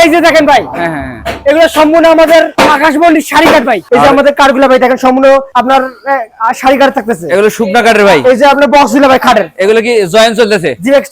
এই যে দেখেন ভাই হ্যাঁ হ্যাঁ হ্যাঁ। এগুলো সম্পূর্ণ আমাদের আকাশমন্ডির শাড়ি কাঠ ভাই। এই যে আমাদের কাঠগুলো ভাই দেখেন সম্পূর্ণ আপনার শাড়ি কাঠ থাকতেছে। এগুলো শুকনা কাঠের ভাই। এই যে আপনার বক্সগুলো ভাই খাটের। এগুলো কি জয়েন চলতেছে? জিএক্স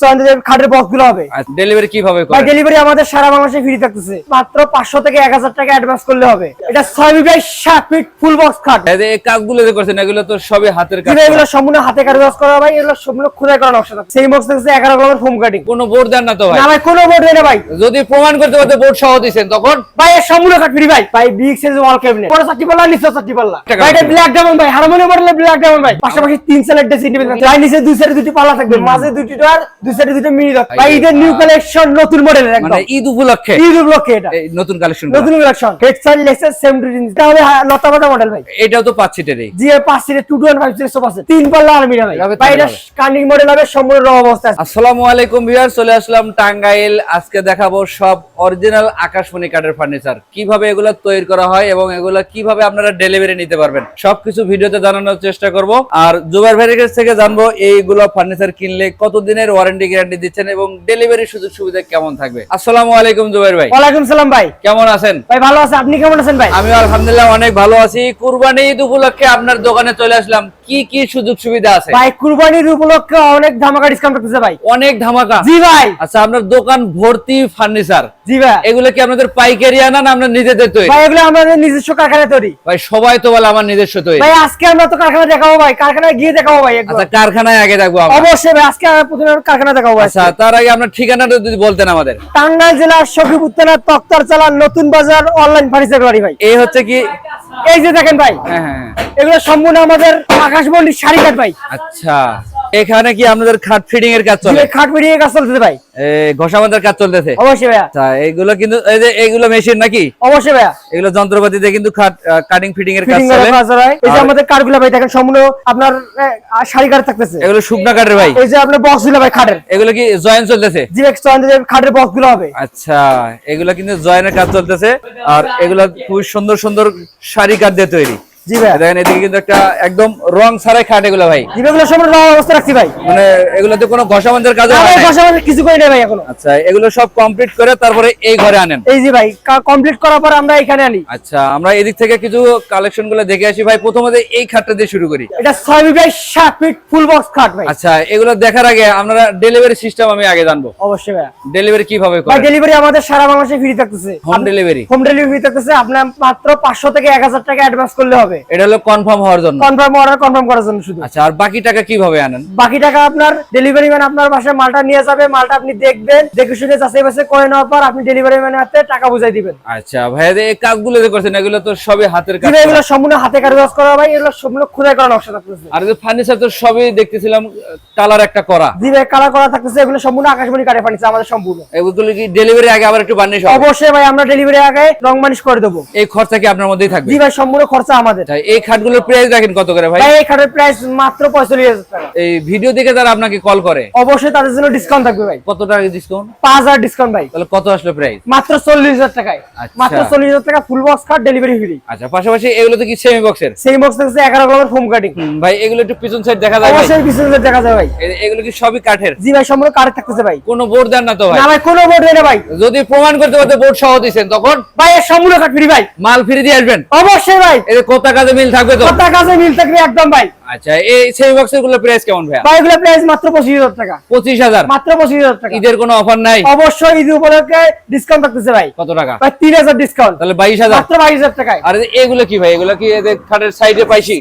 খাটের বক্সগুলো হবে। ডেলিভারি কীভাবে ভাই ডেলিভারি আমাদের সারা বাংলাদেশে ফ্রি থাকতেছে। মাত্র পাঁচশো থেকে এক হাজার টাকা অ্যাডভান্স করলে হবে। এটা ছয় ফিট বাই সাত ফিট ফুল বক্স খাট। এই যে কাজগুলো যে করছেন এগুলো তো সবই হাতের কাজ। এগুলো সম্পূর্ণ হাতে কারুকাজ করা ভাই এগুলো সম্পূর্ণ খোদাই করা নকশা। সেই বক্স থাকছে এগারো গ্রামের ফোম কাটিং কোনো বোর্ড দেন না তো ভাই। না ভাই কোনো বোর্ড নেই না ভাই। যদি প্রমাণ করতে পারতে বোর্ড সহ দিচ্ছেন তখন? ভাই এর সম্পূর্ণ কাঠ ফ্রি ভাই। ভাই বিগ সাইজ ওয়াল ক্যাবিনেট পরে চারটি পাল্লা নিচে চারটি পাল্লা। ভাই এটা ব্ল্যাক ডায়মন্ড ভাই হারমোনিয়াম মডেলের ব্ল্যাক ডায়মন্ড ভাই। পাশাপাশি তিন সাইড ড্রেসিং টেবিল ভাই নিচে দুই সাইডে দুটি পাল্লা থাকবে। মাঝে দুটি ডোর দুই সাইডে দুটো মিনি ডোর ভাই এদের নিউ কালেকশন নতুন মডেলের একদম মানে ঈদ উপলক্ষে? ঈদ উপলক্ষে এটা। এই নতুন কালেকশন নতুন কালেকশন হেড সাইড লেক্সার সেম টু এটা হবে লতা পাতা মডেল ভাই। এটাও তো পাঁচ সিটেরই জিএ পাঁচ সিটের two two one five six আছে তিন পাল্লা আলমিরা ভাই। ভাই এটা। কার্নিং মডেল হবে সম্পূর্ণ র অবস্থা আসসালামু আলাইকুম ভিউয়ার চলে আসলাম টাঙ্গাইল। আজকে দেখাবো সব অরিজিনাল আকাশমণি কাঠের ফার্নিচার কীভাবে এগুলো তৈরি করা হয় এবং এগুলো কীভাবে আপনারা ডেলিভারি নিতে পারবেন? সবকিছু ভিডিওতে জানানোর চেষ্টা করব। আর জুবাইর ভাইয়ের কাছ থেকে জানব এইগুলো ফার্নিচার কিনলে কত দিনের ওয়ারেন্টি গ্যারান্টি দিচ্ছেন এবং ডেলিভারি সুযোগ সুবিধা কেমন থাকবে? আসসালামু আলাইকুম জুবাইর ভাই। ওয়ালাইকুম সালাম ভাই। কেমন আছেন? ভাই ভালো আছে আপনি কেমন আছেন ভাই? আমি আলহামদুলিল্লাহ অনেক ভালো আছি। কুরবানি ঈদ উপলক্ষে আপনার দোকানে চলে আসলাম। কি কি সুযোগ সুবিধা আছে? ভাই কুরবানির উপলক্ষে অনেক ধামাকা ডিসকাউন্ট করতেছে ভাই। অনেক ধামাকা। জি ভাই। আচ্ছা আপনার দোকান ভর্তি ফার্নিচার জি এগুলো কি আপনাদের পাইকারি আনান আপনার নিজেদের তৈরি? ভাই এগুলো আমাদের নিজস্ব কারখানা তৈরি। ভাই সবাই তো বলে আমার নিজস্ব তৈরি। ভাই আজকে আমরা তো কারখানা দেখাবো ভাই। কারখানায় গিয়ে দেখাবো ভাই একবার। আচ্ছা কারখানায় আগে আমরা। অবশ্যই ভাই আজকে আমরা প্রথমে কারখানা দেখাবো আচ্ছা তার আগে আপনার ঠিকানাটা যদি বলতেন আমাদের। টাঙ্গাইল জেলার সখীপুর থানার তক্তার চালার নতুন বাজার অনলাইন ফার্নিচার বাড়ি ভাই। এই হচ্ছে কি? এই যে দেখেন ভাই হ্যাঁ হ্যাঁ হ্যাঁ। এগুলো সম্পূর্ণ আমাদের আকাশমন্ডির শাড়ি কাঠ ভাই। আচ্ছা। এখানে কি আপনাদের খাট ফিটিং এর কাজ চলে? খাট বেরিয়ে কাজ চলতেছে ভাই। ঘষাবান্ধার কাজ চলতেছে? অবশ্যই ভাইয়া। আচ্ছা এগুলো কিন্তু এই যে এগুলো মেশিন নাকি? অবশ্যই ভাইয়া। এগুলো যন্ত্রপাতি দিয়ে কিন্তু খাট কাটিং ফিটিং এর কাজ চলে। এই যে আমাদের কাঠগুলো ভাই দেখেন সম্পূর্ণ আপনার শাড়ি কাঠ থাকতেছে। এগুলো শুকনা কাঠের ভাই? এই যে আপনার বক্সগুলো ভাই খাটের। এগুলো কি জয়েন চলতেছে? জিএক্স খাটের বক্সগুলো হবে। আচ্ছা এগুলা কিন্তু জয়েনের কাজ চলতেছে। আর এগুলা খুব সুন্দর সুন্দর শাড়ি কাঠ দিয়ে তৈরি। জি ভাইয়া দেখেন এদিকে কিন্তু একটা একদম রং ছাড়াই খাট এগুলো ভাই। জিবেগুলো সম্পূর্ণ নরম অবস্থা রাখছি ভাই। মানে এগুলোতে কোনো ঘষাবন্ধের কাজ আমি বসে বসে কিছু করি না ভাই এখনও। আচ্ছা এগুলো সব কমপ্লিট করে তারপরে এই ঘরে আনেন? এই যে ভাই কমপ্লিট করার পর আমরা এখানে আনি। আচ্ছা আমরা এদিক থেকে কিছু কালেকশনগুলো দেখে আসি ভাই। প্রথমত এই খাটটা দিয়ে শুরু করি। এটা বাই ফিট ফুল বক্স খাট ভাই। আচ্ছা এগুলো দেখার আগে আমরা ডেলিভারি সিস্টেম আমি আগে জানব। অবশ্যই ভাইয়া ডেলিভারি কীভাবে ভাই ডেলিভারি আমাদের সারা বাংলাদেশে ফ্রি থাকতেছে। Home delivery home delivery free থাকতেছে। আপনার মাত্র পাঁচশো থেকে এক হাজার টাকা অ্যাডভান্স করলে হবে। এটা হলো কনফার্ম হওয়ার জন্য। কনফার্ম অর্ডার কনফার্ম করার জন্য শুধু। আচ্ছা আর বাকি টাকা কীভাবে আনেন? বাকি টাকা আপনার ডেলিভারি ম্যান আপনার বাসায় মালটা নিয়ে যাবে মালটা আপনি দেখবেন দেখে শুনে যাচাই বাছাই করে নেওয়ার পর আপনি ডেলিভারি ম্যানের হাতে টাকা বুঝাই দিবেন। আচ্ছা ভাইয়া যে এই কাজগুলো যে করছেন এগুলো তো সবই হাতের কাজ এগুলো সম্পূর্ণ হাতে কারুকাজ করা ভাই? এগুলো সম্পূর্ণ খোদাই করা নকশা থাকতেছে। আর যে ফার্নিচার তো সবই দেখতেছিলাম কালার একটা করা। জি ভাই কালার করা থাকতেছে এগুলো সম্পূর্ণ আকাশমণি কাঠে ফার্নিচার আমাদের সম্পূর্ণ। এগুলো কি ডেলিভারি আগে আবার একটু বার্নিশ হবে অবশ্যই ভাই আমরা ডেলিভারি আগে রং মানিশ করে দেবো। এই খরচা কি আপনার মধ্যেই থাকবে? জি ভাই সম্পূর্ণ খরচা আমাদের। এই খাটগুলোর প্রাইস রাখেন কত করে ভাই? ভাই এই খাটের প্রাইস মাত্র পঁয়তাল্লিশ হাজার টাকা। এই ভিডিও দেখে যারা আপনাকে কল করে অবশ্যই তাদের জন্য ডিসকাউন্ট থাকবে ভাই। কত টাকা ডিসকাউন্ট পাঁচ হাজার ডিসকাউন্ট ভাই। তাহলে কত আসলো প্রাইস মাত্র টাকায়। আচ্ছা। মাত্র চল্লিশ হাজার টাকা ফুল বক্স খাট ডেলিভারি ফ্রি আচ্ছা পাশাপাশি এগুলো তো কি সেমি বক্সের সেই বক্স গ্রামের ফোম কাটিং ভাই এগুলো একটু পিছন সাইড দেখা যায় অবশ্যই বিশেষ দেখা যায় ভাই। এগুলো কি সবই কাঠের? জি ভাই সম্পূর্ণ কাঠে থাকতেছে ভাই। কোনো বোর্ড দেন না তো ভাই। না ভাই কোনো বোর্ড দেন না ভাই। যদি প্রমাণ করতে পারতে বোর্ড সহ দিচ্ছেন তখন ভাই সম্পূর্ণ কাঠ ফ্রি ভাই। মাল ফিরে দিয়ে আসবেন। অবশ্যই ভাই। এদের কত কাজে মিল থাকবে তো? কাজে মিল থাকবে একদম ভাই। আচ্ছা এই সেমি বক্সেরগুলো প্রাইস কেমন ভাই এগুলো প্রাইস মাত্র পঁচিশ হাজার টাকা। পঁচিশ হাজার? মাত্র পঁচিশ হাজার টাকা। ঈদের কোনো অফার নাই? অবশ্যই ঈদ উপলক্ষে ডিসকাউন্ট থাকতেছে ভাই। কত টাকা? ভাই তিন হাজার ডিসকাউন্ট তাহলে বাইশ হাজার? মাত্র বাইশ হাজার টাকায়। আর এগুলো কি ভাই? এগুলো কি এদের খাটের সাইডে পাইছি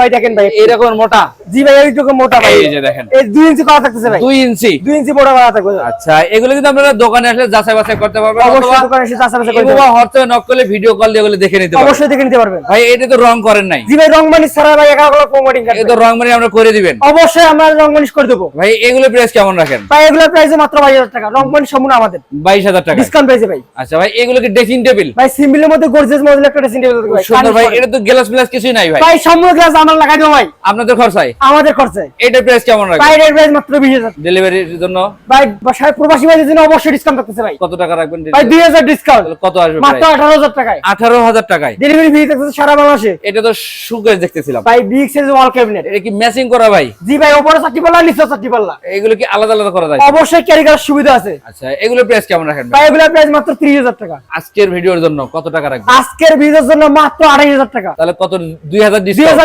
ভাই দেখেন ভাই। এরকম মোটা? জি ভাই এইটুকু মোটা ভাই। এই যে দেখেন। এই ইঞ্চি করা থাকতেছে ভাই। দুই ইঞ্চি দুই ইঞ্চি মোটা করা থাকবে। আচ্ছা এগুলো কিন্তু আপনারা দোকানে আসলে যাচাই বাছাই করতে পারবেন অবশ্যই দোকানে এসে চাষাবাসা করতে পারবেন। হোয়াটসঅ্যাপে নক করলে ভিডিও কল দিয়ে দেখে নিতে পারবেন। অবশ্যই দেখে নিতে পারবেন। ভাই এটা তো রং করেন নাই। জি ভাই রংমানি ছাড়া ভাই এগারো গুলো প্রোমোটিং এই রং আমরা করে দিবেন। অবশ্যই আমরা রংমানিশ করে দেবো। ভাই এগুলো প্রাইস কেমন রাখেন? ভাই এগুলোর প্রাইস মাত্র বাইশ হাজার টাকা। রংমানি সম্পূর্ণ আমাদের। বাইশ হাজার টাকা। ডিসকাউন্ট পেয়েছে ভাই। আচ্ছা ভাই এগুলো কি ড্রেসিং টেবিল ভাই সিম্বলের মধ্যে গর্জিয়াস মডেল একটা ড্রেসিং টেবিল ভাই। সুন্দর ভাই এটা তো গ্লাস গ্লাস কিছুই নাই ভাই। ভাই সম্পূর্ণ গ্লাস আমরা লাগাই দেবো ভাই। আপনাদের খরচায়? আমাদের খরচে এটার প্রাইস কেমন রাখবেন? ভাই এর প্রাইস মাত্র বিশ হাজার। ডেলিভারির জন্য? ভাই বাসায় প্রবাসী ভাইদের জন্য অবশ্যই ডিসকাউন্ট থাকতেছে ভাই। কত টাকা রাখবেন ভাই ডিসকাউন্ট কত আসবে মাত্র টাকায়। টাকায়। ডেলিভারি ফ্রি থাকতেছে সারা বাংলাদেশে। এটা তো সুকেশ দেখতেছিলাম। ভাই বিগ সাইজ ওয়াল ক্যাবিনেট এটা কি ম্যাচিং করা ভাই? জি ভাই চারটি পাল্লা নিচে চারটি পাল্লা। এগুলো কি আলাদা আলাদা করা যায়? অবশ্যই ক্যারি করার সুবিধা আছে। আচ্ছা এগুলো প্রাইস কেমন রাখেন ভাই? এগুলোর প্রাইস মাত্র ত্রিশ হাজার টাকা। আজকের ভিডিওর জন্য কত টাকা রাখবেন? আজকের ভিডিওর জন্য মাত্র টাকা। তাহলে কত?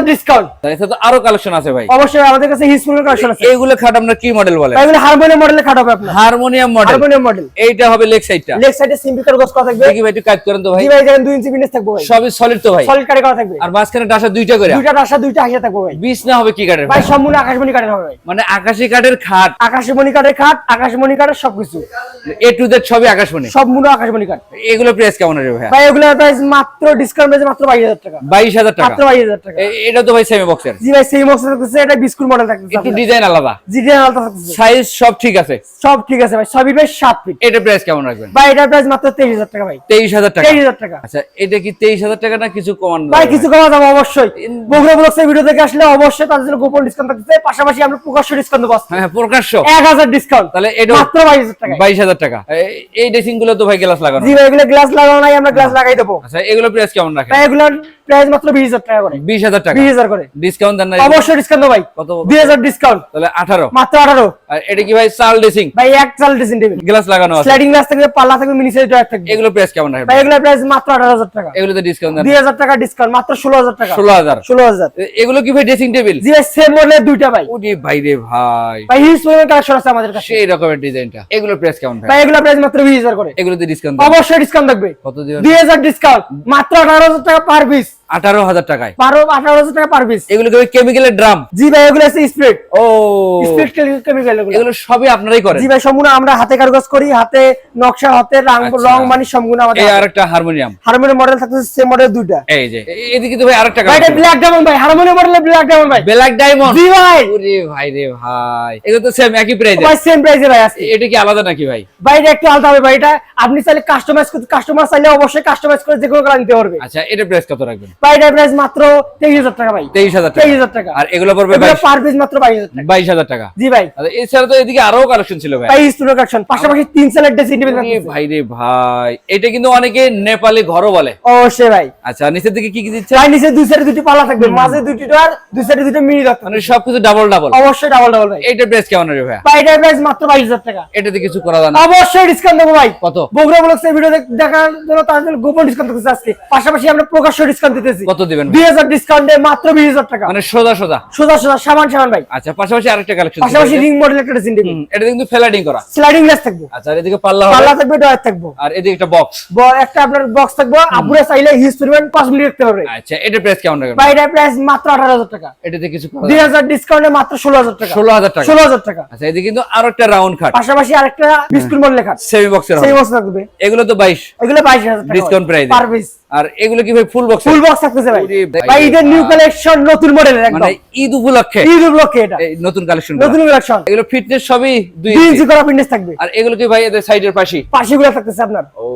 ডিসকাউন্ট তো আরও কালেকশন আছে ভাই। অবশ্যই আমাদের কাছে হিসপুরের কালেকশন আছে। এইগুলো খাট আপনার কি মডেল বলে এগুলো হারমোনিয়াম মডেলে খাট হবে আপনার। হারমোনিয়াম মডেল হারমোনিয়াম মডেল এইটা হবে লেগ সাইডটা লেগ সাইডে সিম্পিকার গোস করা থাকবে। দেখি ভাই একটু কাজ করেন তো ভাই। জি ভাই দেখেন দুই ইঞ্চি বিনেস থাকবে ভাই। সবই সলিড তো ভাই। সলিড কাটে করা থাকবে। আর মাঝখানে ডাসা দুইটা করে। দুইটা রাশা দুইটা হাসিয়া থাকবে ভাই বিষ হবে কি কাঠের ভাই ভাই? সম্পূর্ণ আকাশমণি কাঠের হবে। ভাই মানে আকাশি কাঠের খাট। আকাশমণি কাঠের খাট আকাশমণি কাঠের সবকিছু। এ টু জেড সবই আকাশমণি? সব আকাশমণি কাঠ। এগুলো প্রাইস কেমন আছে ভাই ভাই এগুলোর প্রাইস মাত্র ডিসকাউন্ট প্রাইস মাত্র বাইশ হাজার টাকা। বাইশ হাজার টাকা? মাত্র বাইশ হাজার টাকা। এটা তো ভাই সেমি বক্সের জি ভাই সেই মক্স থাকতেছে এটা বিস্কুট মডেল থাকতেছে একটু ডিজাইন আলাদা। ডিজাইন আলাদা থাকতেছে। সাইজ সব ঠিক আছে? সব ঠিক আছে ভাই সবই ফিট এটা প্রাইস কেমন রাখবেন? ভাই এটার প্রাইস মাত্র তেইশ হাজার টাকা ভাই। তেইশ হাজার টাকা। তেইশ হাজার টাকা। আচ্ছা এটা কি তেইশ হাজার টাকা না কিছু কমান ভাই কিছু কমা যাব অবশ্যই। বগুড়া ব্লগসের ভিডিও থেকে আসলে অবশ্যই তাদের জন্য গোপন ডিসকাউন্ট থাকতেছে। পাশাপাশি আমরা প্রকাশ্য ডিসকাউন্ট দেবো। হ্যাঁ প্রকাশ্য। এক হাজার ডিসকাউন্ট তাহলে এটা মাত্র বাইশ হাজার টাকা বাইশ হাজার টাকা। এই ড্রেসিংগুলো তো ভাই গ্লাস লাগানো। জি ভাই এগুলো গ্লাস লাগানো নাই আমরা গ্লাস লাগাই দেবো। আচ্ছা এগুলো প্রাইস কেমন রাখেন? ভাই এগুলোর প্রাইস মাত্র বিশ হাজার টাকা করে। বিশ হাজার টাকা। বিশ হাজার করে। ডিসকাউন্ট দেন না অবশ্যই ডিসকাউন্ট ভাই। কত দুই হাজার ডিসকাউন্ট তাহলে আঠারো। মাত্র আঠারো। আর এটা কি ভাই চাল ড্রেসিং? ভাই এক চাল ড্রেসিং টেবিল গ্লাস লাগানো আছে। স্লাইডিং গ্লাস থাকবে পাল্লা থাকবে মিনি সাইজ ড্রয়ার থাকবে। এগুলো প্রাইস কেমন রাখেন ভাই এগুলোর প্রাইস মাত্র আঠারো হাজার টাকা। এগুলোতে ডিসকাউন্ট দেন। দুই হাজার টাকা ডিসকাউন্ট মাত্র ষোলো হাজার টাকা। ষোলো হাজার। ষোলো হাজার। এ- এগুলো কি ভাই ড্রেসিং টেবিল জি ভাই সেম মডেলের দুইটা ভাই। ওরে ভাই রে ভাই। ভাই হিউজ পরিমাণ কালেকশন আছে আমাদের কাছে। সেই রকমের ডিজাইনটা। এগুলো প্রাইস কেমন ভাই? এগুলো প্রাইস মাত্র বিশ হাজার করে। এগুলোতে ডিসকাউন্ট অবশ্যই ডিসকাউন্ট থাকবে। কত দিবেন? দুই হাজার ডিসকাউন্ট মাত্র আঠারো হাজার টাকা পার পিস আঠারো হাজার টাকায়। বারো আঠারো হাজার টাকা পার পিস এগুলো কেমিক্যালের ড্রাম জি ভাই এগুলো আছে স্প্রেড ও। স্প্রেড কেমিক্যাল এগুলো। সবই আপনারাই করেন? জি ভাই সম্পূর্ণ আমরা হাতে কারুকাজ করি হাতে নকশা হাতে রং আচ্ছা। রং মানি সম্পূর্ণ আমাদের এই আরেকটা হারমোনিয়াম হারমোনিয়াম মডেল থাকতেছে সেম মডেল দুইটা। এই যে এদিকে তো ভাই আরেকটা ভাই এটা ব্ল্যাক ডায়মন্ড ভাই হারমোনিয়াম মডেলের ব্ল্যাক ডায়মন্ড ভাই। ব্ল্যাক ডায়মন্ড জি ভাই। ওরে ভাই রে ভাই। এগুলো তো সেম একই প্রাইসে ভাই সেম প্রাইসে ভাই আছে এটা কি আলাদা নাকি ভাই? ভাই এটা একটু আলাদা হবে ভাই এটা আপনি চাইলে কাস্টমাইজ করতে কাস্টমার চাইলে অবশ্যই কাস্টমাইজ করে যে কোনো কালার নিতে পারবে। আচ্ছা এটা প্রাইস কত রাখবেন? ভাই এটা প্রাইস মাত্র তেইশ হাজার টাকা ভাই। তেইশ হাজার টাকা। তেইশ হাজার টাকা। আর এগুলো পড়বে বাইশ পার পিস মাত্র বাইশ হাজার টাকা। বাইশ হাজার টাকা। জি ভাই। আর এছাড়া তো এদিকে আরও কালেকশন ছিল ভাই। ভাই স্টুডিও কালেকশন পাশাপাশি তিন সেলের ড্রেসিং এ ভাই রে ভাই এটা কিন্তু অনেকে নেপালি ঘরও বলে। অবশ্যই ভাই। আচ্ছা নিচের দিকে কি কি দিচ্ছে? ভাই নিচে দুই সাইডে দুটি পাল্লা থাকবে মাঝে দুটি ডোর দুই সাইডে দুটো মিনি থাকবে মানে সবকিছু ডাবল ডাবল অবশ্যই ডাবল ডাবল ভাই। এইটার প্রাইস কেমন রে ভাই? ভাই প্রাইস মাত্র বাইশ হাজার টাকা। এটাতে কিছু করা যায় না। অবশ্যই ডিসকাউন্ট দেবো ভাই। কত? বগুড়া ব্লগস এর ভিডিও দেখার জন্য তার জন্য গোপন ডিসকাউন্ট দিতেছে আজকে। পাশাপাশি আমরা প্রকাশ্য ডিসকাউন্ট দিতেছি কত দিবেন ভাই? দুই হাজার ডিসকাউন্টে মাত্র বিশ হাজার টাকা। মানে সোজা সোজা? সোজা সোজা সামান সামান ভাই। আচ্ছা পাশাপাশি আরেকটা কালেকশন পাশাপাশি রিং মডেল একটা ড্রেসিং টেবিল এটা কিন্তু ফ্ল্যাডিং করা। স্লাইডিং গ্লাস থাকবে। আচ্ছা আর এদিকে পাল্লা হবে। পাল্লা থাকবে ডয়ার থাকব। আর এদিকে একটা বক্স একটা আপনার বক্স থাকব। আপুরে চাইলে হিউজ পরিমাণ মিনিট রাখতে পারবে। আচ্ছা এটার প্রাইস কেমন রাখবেন? ভাই এটার প্রাইস মাত্র আঠারো হাজার টাকা। এটাতে কিছু করা দুই হাজার ডিসকাউন্টে মাত্র ষোলো হাজার টাকা। ষোলো হাজার টাকা। ষোলো হাজার টাকা। আচ্ছা এদিকে কিন্তু আরও একটা রাউন্ড খাট পাশাপাশি আরেকটা বিস্কুট মডেল লেখা সেমি বক্সের হবে। বক্স থাকবে। এগুলো তো বাইশ। এগুলো বাইশ হাজার টাকা Discount price এ। পার পিস আর এগুলো কি ভাই ফুল বক্স ফুল বক্স থাকতেছে ভাই। ভাই। ভাই ঈদের নিউ ভাই। কালেকশন নতুন মডেলের একদম। মানে ঈদ উপলক্ষে? ঈদ উপলক্ষে এটা। এই নতুন কালেকশন নতুন কালেকশন এগুলো ফিটনেস সবই দুই ইঞ্চি। করা ফিটনেস থাকবে। আর এগুলো কি ভাই এদের সাইডের পাশে? থাকতেছে আপনার। ও।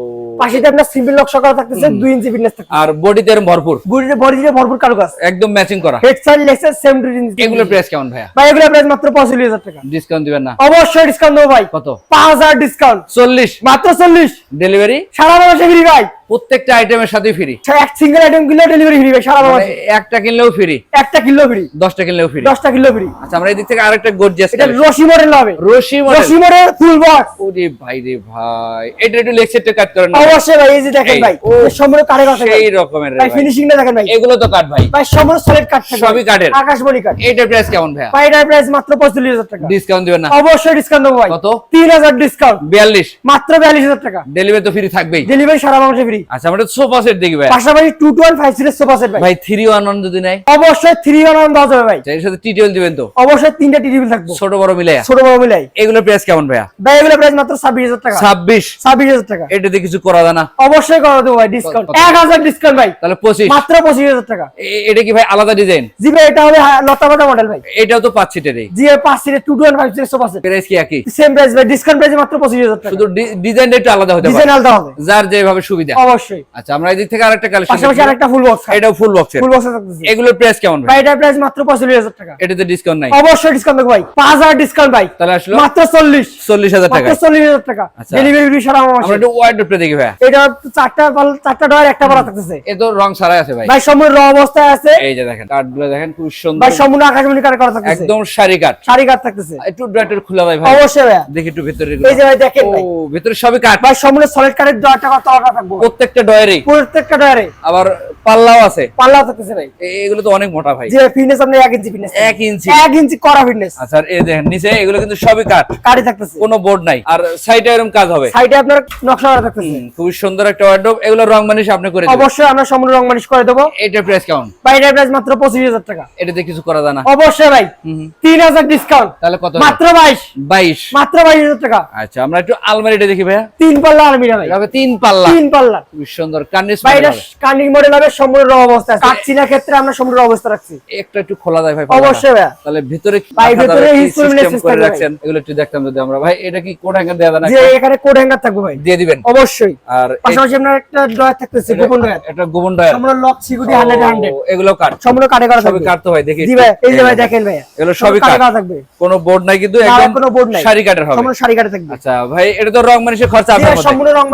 পাশেতে আপনার সিম্পল নকশা করা থাকতেছে দুই ইঞ্চি ফিটনেস থাকবে আর বডিতে ভরপুর? বডিতে বডিতে ভরপুর কারুকাজ। একদম ম্যাচিং করা। Head side leg side same two inch এগুলোর প্রাইস কেমন ভাইয়া? ভাই এগুলো প্রাইস মাত্র পঁয়তাল্লিশ হাজার টাকা। ডিসকাউন্ট দিবেন না। অবশ্যই ডিসকাউন্ট দেবো ভাই। কত? পাঁচ হাজার ডিসকাউন্ট চল্লিশ। মাত্র চল্লিশ। ডেলিভারি সারা বাংলাদেশে ফ্রি ভাই। প্রত্যেকটা আইটেমের সাথে ফ্রি এক সিঙ্গেল আইটেম কিনলে ডেলিভারি ফ্রি সারা বাংলাদেশে। একটা কিনলেও ফ্রি একটা কিলো ফ্রি দশটা কিনলেও ফ্রি দশটা কিলো ফ্রি আচ্ছা আমরা থেকে আরেকটা গর্জিয়াস এটা রশি মডেল হবে। রশি মডেল রশি মডেল ফুল বক্স ওরে ভাই রে ভাই এটা একটু কাট করেন অবশ্যই ভাই এই যে দেখেন ভাই সম্পূর্ণ আছে সেই রকমের ভাই ভাই। ফিনিশিংটা দেখেন ভাই। এগুলো তো কাট ভাই। ভাই সম্পূর্ণ সলিড থাকবে। সবই কাঠের। আকাশমণি কাঠ। এইটার প্রাইস কেমন ভাইয়া? ভাই এটার প্রাইস মাত্র পঁয়তাল্লিশ হাজার টাকা। ডিসকাউন্ট দিবেন না। অবশ্যই ডিসকাউন্ট দেবো ভাই। কত? তিন হাজার ডিসকাউন্ট বিয়াল্লিশ। মাত্র বিয়াল্লিশ হাজার টাকা। ডেলিভারি তো ফ্রি থাকবেই। ডেলিভারি সারা বাংলাদেশে ফ্রি আচ্ছা আমরা সোফা সেট দেখি ভাই। পাশাপাশি two twelve five series sofa set ভাই। ভাই থ্রি ওয়ান ওয়ান যদি নাই অবশ্যই থ্রি ওয়ান দেওয়া যাবে ভাই। এর সাথে টিটিএল দিবেন তো? অবশ্যই তিনটা টিভি থাকব। ছোট বড় মিলে ছোট বড় মিলাই। এগুলোর প্রাইস কেমন ভাইয়া? ভাই এগুলো প্রাইস মাত্র ছাব্বিশ হাজার টাকা। ছাব্বিশ? ছাব্বিশ হাজার টাকা। এটাতে কিছু করা যায় না। অবশ্যই করে দেবো ভাই ডিসকাউন্ট কত? এক হাজার ডিসকাউন্ট ভাই। তাহলে পঁচিশ। মাত্র পঁচিশ হাজার টাকা। এটা কি ভাই আলাদা ডিজাইন জি ভাই এটা হবে হা- মডেল ভাই। এটাও তো পাঁচ সিটেরই জি এর পাঁচ সিটের two twelve five series sofa set price কি একই? সেম প্রাইস ভাই ডিসকাউন্ট প্রাইস মাত্র পঁচিশ হাজার টাকা। শুধু ডিজাইনটা একটু আলাদা হতে ডিজাইন পারে আলাদা হবে। যার যেভাবে সুবিধা। অবশ্যই। আচ্ছা আমরা এই দিক থেকে আরেকটা কালেকশন পাশাপাশি আরেকটা ফুল বক্স এটাও ফুল বক্সের ফুল বক্স থাকতেছে। এগুলোর প্রাইস কেমন ভাই? ভাই এটার প্রাইস মাত্র পঁয়তাল্লিশ হাজার টাকা। এটাতে ডিসকাউন্ট নাই? অবশ্যই ডিসকাউন্ট ভাই। পাঁচ হাজার ডিসকাউন্ট ভাই। তাহলে আসলো মাত্র চল্লিশ। চল্লিশ হাজার টাকা। মাত্র চল্লিশ হাজার টাকা। ডেলিভারি ফ্রি সারা মাসে আমরা একটু ওয়াইড উপরে দেখি ভাই এটা চারটা পাল- চারটা ডয়ার একটা পালা থাকতেছে। এ তো রং ছাড়াই আছে ভাই। ভাই সম্পূর্ণ র অবস্থায় আছে। এই যে দেখেন কাঠগুলো দেখেন খুব সুন্দর। ভাই সম্পূর্ণ আকাশমণি কাট করা থাকতেছে। একদম সারি কাঠ শাড়ি কাট থাকতেছে। একটু ড্রাইটার খোলা ভাই ভাই। অবশ্যই ভাই দেখি একটু ভিতরে এই যে ভাই দেখেন ও ভিতরে সবই কাঠ ভাই সম্পূর্ণ সলিড কাঠের ডয়ারটা কত টাকা থাকব। প্রত্যেকটা ডয়ারে প্রত্যেকটা ডয়ারে আবার পাল্লাও আছে। পাল্লা থাকতেছে ভাই এগুলো তো অনেক মোটা ভাই। যে ফিটনেস আপনি এক ইঞ্চি ফিটনেস এক ইঞ্চি। এক ইঞ্চি করা ফিটনেস আচ্ছা এই দেখেন নিচে এগুলো কিন্তু সবই কাঠ। কাঠি থাকতেছে। কোনো বোর্ড নাই। আর সাইডে এরকম কাজ হবে। সাইডে আপনার নকশা করা থাকতেছে। খুবই সুন্দর একটা ওয়ার্ডরোব এগুলো রং মানিশ আপনি করে দিবেন। অবশ্যই আমরা সম্পূর্ণ রং মালিশ করে দেবো। এটার প্রাইস কেমন? ভাই এটার প্রাইস মাত্র পঁচিশ হাজার টাকা। এটাতে কিছু করা যায় না। অবশ্যই ভাই। হুম, হুম। তিন হাজার ডিসকাউন্ট তাহলে কত? মাত্র বাইশ। বাইশ। মাত্র বাইশ হাজার টাকা। আচ্ছা আমরা একটু আলমারিটা দেখি ভাইয়া। তিন পাল্লা আলমিরা ভাই। এটা তিন পাল্লা। তিন পাল্লা। খুবই সুন্দর। কার্নিশ ভাই এটা হবে। মডেল হবে সম্পূর্ণ র অবস্থা কাটচিনার ক্ষেত্রে আমরা সম্পূর্ণ অবস্থা রাখছি। একটু একটু খোলা যায় ভাই অবশ্যই ভাই। তাহলে ভিতরে ভাই, ভিতরে যাবে, কি instrument system system করে রাখছেন এগুলো একটু দেখতাম যদি আমরা। ভাই এটা কি কোড হ্যাঙ্গার দেওয়া না যে এখানে কোড হ্যাঙ্গার থাকবে ভাই। দিয়ে দিবেন। অবশ্যই। আর পাশাপাশি আপনার একটা ডয়ার থাকতেছে গোপন ডয়ার এটা গোবন ডয়ার সম্পূর্ণ লক সিকিউরিটি হান্ড্রেড হান্ড্রেড এগুলো কাট সম্পূর্ণ কাটে করা থাকবে। কাট ভাই দেখি জি ভাই এই যে ভাই দেখেন ভাই। এগুলো সবই কাট থাকবে। কোনো বোর্ড নাই কিন্তু না, একদম কোনো board নাই। সারি কাটের হবে। সম্পূর্ণ শাড়ি কাটে থাকবে। আচ্ছা ভাই এটা তো রং খরচা আপনার সম্পূর্ণ রং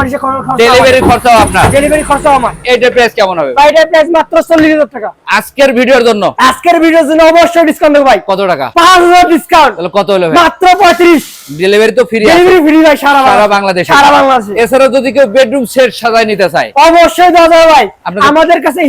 ডেলিভারি আপনার। ডেলিভারি খরচা আমার। প্রাইস কেমন হবে? ভাই এটার প্রাইস মাত্র চল্লিশ হাজার টাকা। আজকের ভিডিওর জন্য? আজকের ভিডিওর জন্য অবশ্যই ডিসকাউন্ট দেবো ভাই। কত টাকা? পাঁচ হাজার ডিসকাউন্ট তাহলে কত হলো মাত্র পঁয়ত্রিশ। ডেলিভারি তো ফ্রি ডেলিভারি ফ্রি ভাই সারা সারা বাংলাদেশে। সারা বাংলাদেশে। এছাড়া যদি কেউ বেডরুম সেট সাজায় নিতে চায়। অবশ্যই দাদা ভাই। আমাদের কাছে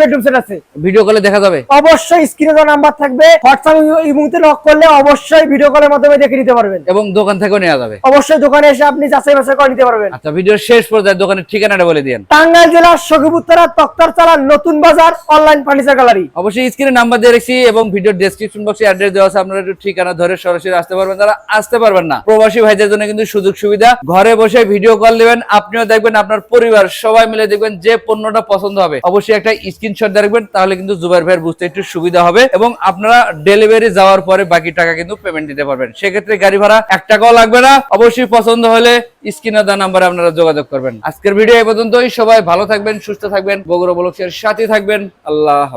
বেডরুম সেট আছে। ভিডিও কলে দেখা যাবে। অবশ্যই স্ক্রিনে দেওয়া নাম্বার থাকবে। হোয়াটসঅ্যাপ ইমুতে লক করলে অবশ্যই ভিডিও কলের মাধ্যমে দেখে নিতে পারবেন। এবং দোকান থেকেও নেওয়া যাবে। অবশ্যই দোকানে এসে আপনি যাচাই বাছাই করে নিতে পারবেন। আচ্ছা ভিডিওর শেষ পর্যায়ে দোকানের ঠিকানাটা বলে দিন টাঙ্গাইল জেলার নতুন বাজার অনলাইন ফার্নিচার গ্যালারি অবশ্যই স্ক্রিনে নাম্বার দিয়ে রেখেছি এবং ভিডিওর ডেসক্রিপশন বক্সে অ্যাড্রেস দেওয়া আছে। আপনারা একটু ঠিকানা ধরে সরাসরি আসতে পারবেন। যারা আসতে পারবেন না। প্রবাসী ভাইদের জন্য কিন্তু সুযোগ সুবিধা। ঘরে বসে ভিডিও কল দিবেন আপনিও দেখবেন আপনার পরিবার, সবাই মিলে দেখবেন যে পণ্যটা পছন্দ হবে। অবশ্যই একটা স্ক্রিনশট দেখবেন তাহলে কিন্তু জুবাইর ভাইয়ের বুঝতে একটু সুবিধা হবে এবং আপনারা ডেলিভারি যাওয়ার পরে বাকি টাকা কিন্তু পেমেন্ট দিতে পারবেন। সেক্ষেত্রে গাড়ি ভাড়া এক টাকাও লাগবে না। অবশ্যই পছন্দ হলে স্ক্রিনে দেওয়া নাম্বারে আপনারা যোগাযোগ করবেন। আজকের ভিডিও এই পর্যন্তই। সবাই ভালো থাকবেন, সুস্থ থাকবেন। বগুড়া ব্লকের সাথে থাকবেন। আল্লাহ হাফেজ।